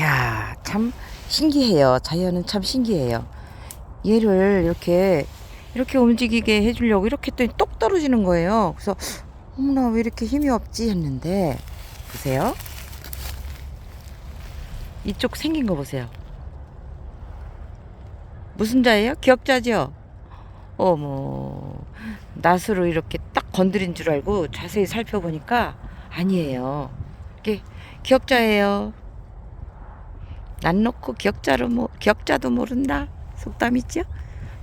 야, 참 신기해요. 자연은 참 신기해요. 얘를 이렇게 이렇게 움직이게 해주려고 이렇게 했더니 똑 떨어지는 거예요. 그래서 어머나 왜 이렇게 힘이 없지 했는데 보세요. 이쪽 생긴 거 보세요. 무슨 자예요? 기억자죠? 어머 낫으로 이렇게 딱 건드린 줄 알고 자세히 살펴보니까 아니에요. 이게 기억자예요. 난 놓고 기억자로 뭐 기억자도 모른다 속담 있죠?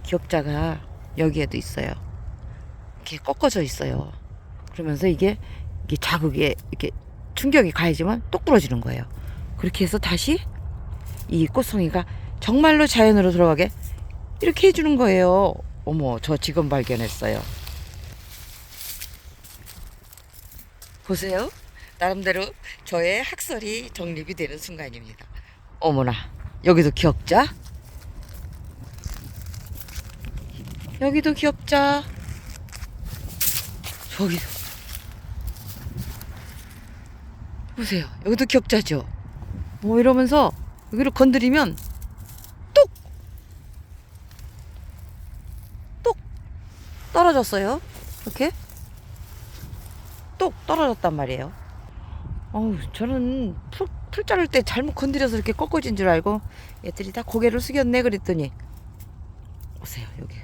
기억자가 여기에도 있어요. 이렇게 꺾어져 있어요. 그러면서 이게 이게 자극에 이렇게 충격이 가해지면 똑 부러지는 거예요. 그렇게 해서 다시 이 꽃송이가 정말로 자연으로 돌아가게 이렇게 해주는 거예요. 어머, 저 지금 발견했어요. 보세요. 나름대로 저의 학설이 정립이 되는 순간입니다. 어머나, 여기도 기억자. 여기도 기억자. 저기도. 보세요. 여기도 기억자죠. 뭐 이러면서 여기를 건드리면 뚝! 뚝! 떨어졌어요. 이렇게. 뚝! 떨어졌단 말이에요. 어우, 저는 풀, 풀 자를 때 잘못 건드려서 이렇게 꺾어진 줄 알고 애들이 다 고개를 숙였네 그랬더니 보세요, 여기.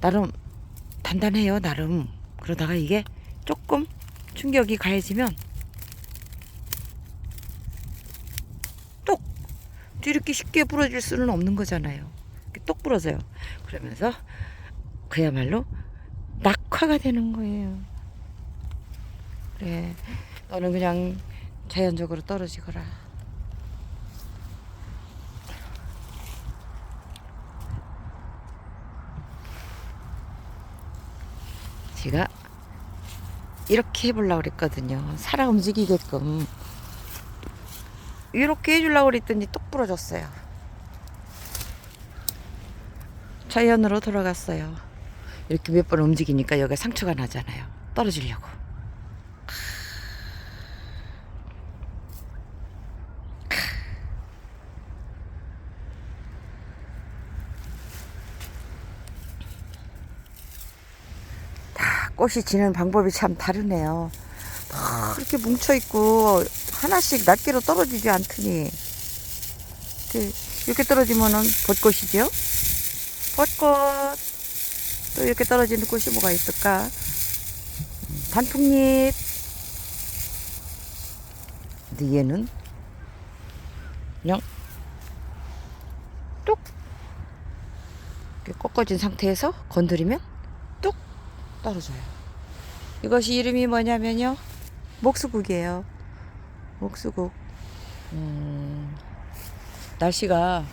나름 단단해요, 나름. 그러다가 이게 조금 충격이 가해지면 똑! 이렇게 쉽게 부러질 수는 없는 거잖아요. 똑 부러져요. 그러면서 그야말로 낙화가 되는 거예요. 그래, 너는 그냥 자연적으로 떨어지거라. 제가 이렇게 해보려고 그랬거든요. 살아 움직이게끔. 이렇게 해주려고 그랬더니 똑 부러졌어요. 자연으로 돌아갔어요. 이렇게 몇 번 움직이니까 여기가 상처가 나잖아요. 떨어지려고. 다 꽃이 지는 방법이 참 다르네요. 다 이렇게 뭉쳐 있고 하나씩 낱개로 떨어지지 않더니 이렇게, 떨어지면은 벚꽃이죠. 벚꽃 또 이렇게 떨어지는 꽃이 뭐가 있을까? 음, 단풍잎. 근데 얘는 그냥 뚝 이렇게 꺾어진 상태에서 건드리면 뚝 떨어져요. 이것이 이름이 뭐냐면요. 목수국이에요. 목수국. 음, 날씨가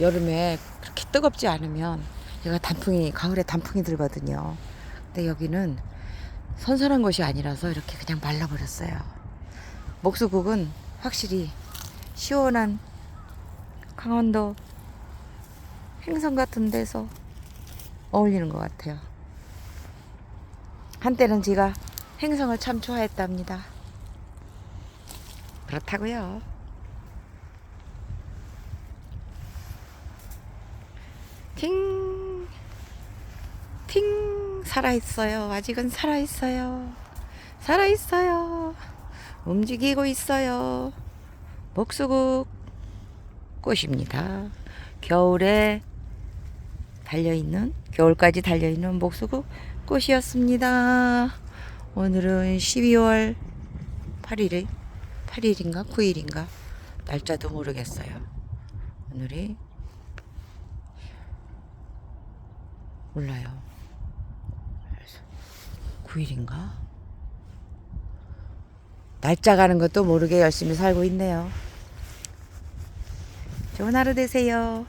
여름에 그렇게 뜨겁지 않으면 얘가 단풍이 가을에 단풍이 들거든요. 근데 여기는 선선한 곳이 아니라서 이렇게 그냥 말라버렸어요. 목수국은 확실히 시원한 강원도 행성 같은 데서 어울리는 것 같아요. 한때는 제가 행성을 참 좋아했답니다. 그렇다고요. 팅, 팅, 살아있어요. 아직은 살아있어요. 살아있어요. 움직이고 있어요. 목수국 꽃입니다. 겨울에 달려있는, 겨울까지 달려있는 목수국 꽃이었습니다. 오늘은 12월 8일에 8일인가 9일인가 날짜도 모르겠어요. 오늘이 몰라요. 9일인가? 날짜 가는 것도 모르게 열심히 살고 있네요. 좋은 하루 되세요.